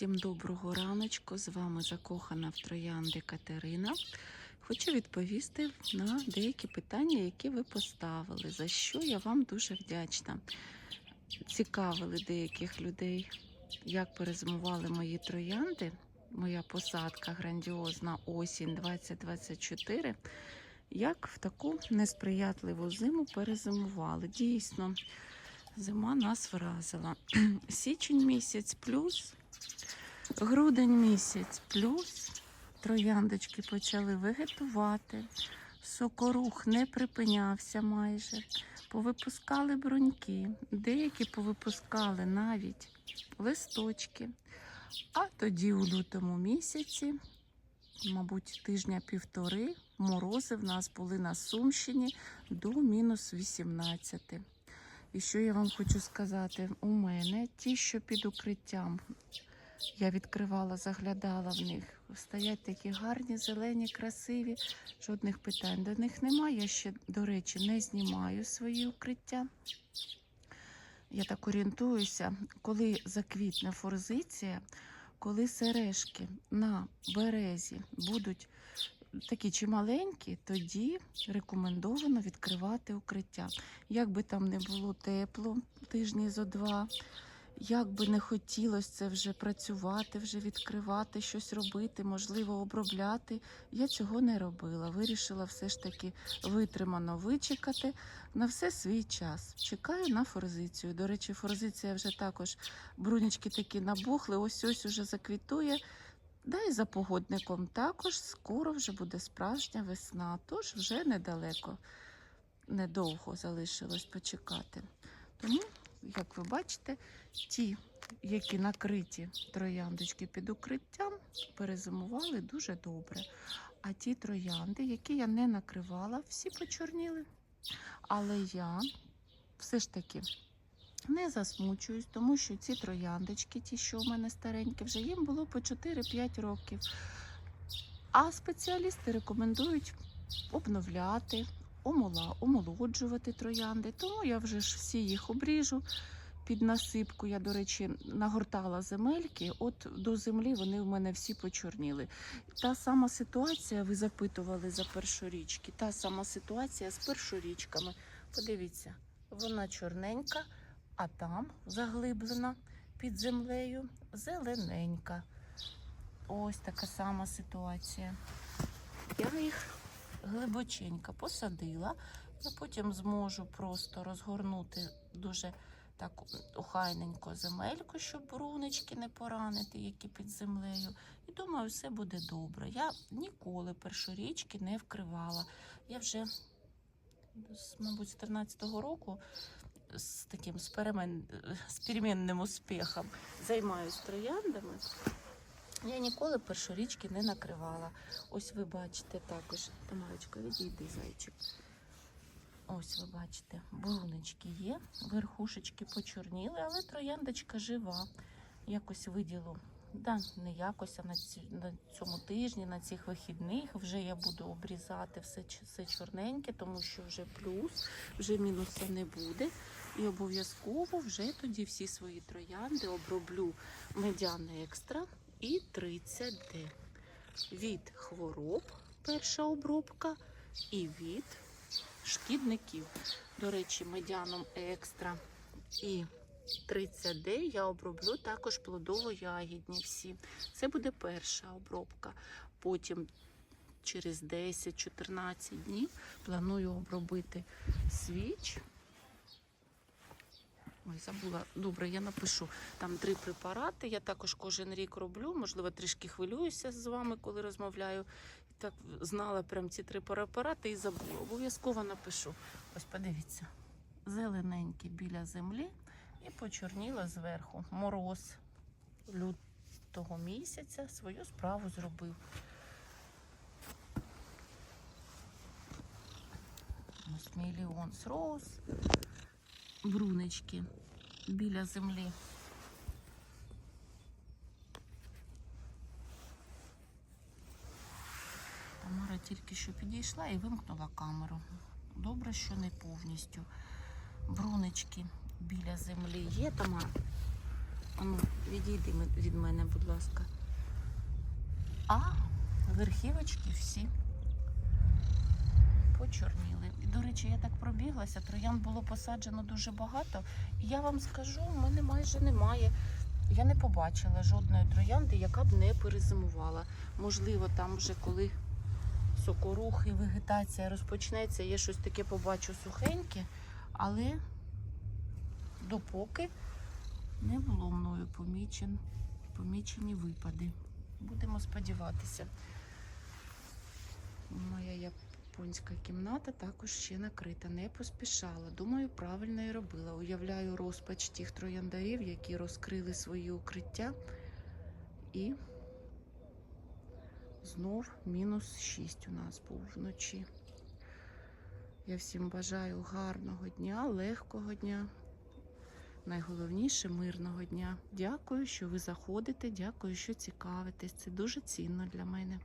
Всім доброго раночку. З вами закохана в троянди Катерина. Хочу відповісти на деякі питання, які ви поставили, за що я вам дуже вдячна. Цікавили деяких людей, як перезимували мої троянди. Моя посадка грандіозна осінь 2024. Як в таку несприятливу зиму перезимували. Дійсно, зима нас вразила. Січень місяць плюс, грудень місяць плюс. Трояндочки почали вегетувати. Сокорух не припинявся майже. Повипускали бруньки, деякі повипускали навіть листочки. А тоді у лютому місяці, мабуть, тижня півтори, морози в нас були на Сумщині до мінус 18. І що я вам хочу сказати? У мене ті, що під укриттям, я відкривала, заглядала в них. Стоять такі гарні, зелені, красиві, жодних питань до них немає. Я ще, до речі, не знімаю свої укриття. Я так орієнтуюся, коли заквітне форзиція, коли сережки на березі будуть такі чималенькі, тоді рекомендовано відкривати укриття. Як би там не було тепло тижні зо два, як би не хотілося це вже працювати, вже відкривати, щось робити, можливо, обробляти. Я цього не робила. Вирішила все ж таки витримано вичекати на все свій час. Чекаю на форзицію. До речі, форзиція вже також брунічки такі набухли, ось ось уже заквітує. Да і за погодником також скоро вже буде справжня весна, тож вже недалеко, недовго залишилось почекати. Тому, як ви бачите, ті, які накриті трояндочки під укриттям, перезимували дуже добре. А ті троянди, які я не накривала, всі почорніли. Але я все ж таки не засмучуюсь, тому що ці трояндочки, ті, що у мене старенькі, вже їм було по 4-5 років. А спеціалісти рекомендують обновляти, омола, омолоджувати троянди. Тому я вже ж всі їх обріжу під насипку. Я, до речі, нагортала земельки. От до землі вони в мене всі почорніли. Та сама ситуація, ви запитували за першорічки. Та сама ситуація з першорічками. Подивіться, вона чорненька, а там заглиблена під землею зелененька. Ось така сама ситуація. Я їх глибоченько посадила. Я потім зможу просто розгорнути дуже так охайненько земельку, щоб брунички не поранити, які під землею. І думаю, все буде добре. Я ніколи першорічки не вкривала. Я вже, мабуть, з 13-го року з таким з, перемен... з перемінним успіхом займаюсь трояндами. Я ніколи першорічки не накривала. Ось ви бачите також. Тамарочка, відійди, зайчик. Ось ви бачите, брунички є, верхушечки почорніли, але трояндочка жива. Якось виділу. Да, не якось, а на, ці, на цьому тижні, на цих вихідних вже я буду обрізати все, все чорненьке, тому що вже плюс, вже мінуса не буде. І обов'язково вже тоді всі свої троянди оброблю медяне екстра і 30D. Від хвороб перша обробка і від шкідників. До речі, медяном екстра і 30D я оброблю також плодово-ягідні всі. Це буде перша обробка. Потім через 10-14 днів планую обробити свіч. Забула. Добре, я напишу. Там три препарати. Я також кожен рік роблю. Можливо, трішки хвилююся з вами, коли розмовляю. І так знала прям ці три препарати і забула. Обов'язково напишу. Ось подивіться. Зелененькі біля землі і почорніла зверху. Мороз лютого місяця свою справу зробив. Ось мільйон роуз. Брунички біля землі. Тамара тільки що підійшла і вимкнула камеру. Добре, що не повністю. Брунички біля землі є, Тамара? Ану, відійди від мене, будь ласка. А верхівочки всі почорніли. До речі, я так пробіглася, троян було посаджено дуже багато. І я вам скажу, в мене майже немає. Я не побачила жодної троянди, яка б не перезимувала. Можливо, там вже коли сокорух і вегетація розпочнеться, я щось таке побачу сухеньке, але допоки не було мною помічен, помічені випади. Будемо сподіватися. Моя японська кімната також ще накрита, не поспішала. Думаю, правильно і робила. Уявляю розпач тих трояндарів, які розкрили свої укриття. І знов мінус 6 у нас був вночі. Я всім бажаю гарного дня, легкого дня. Найголовніше мирного дня. Дякую, що ви заходите. Дякую, що цікавитесь. Це дуже цінно для мене.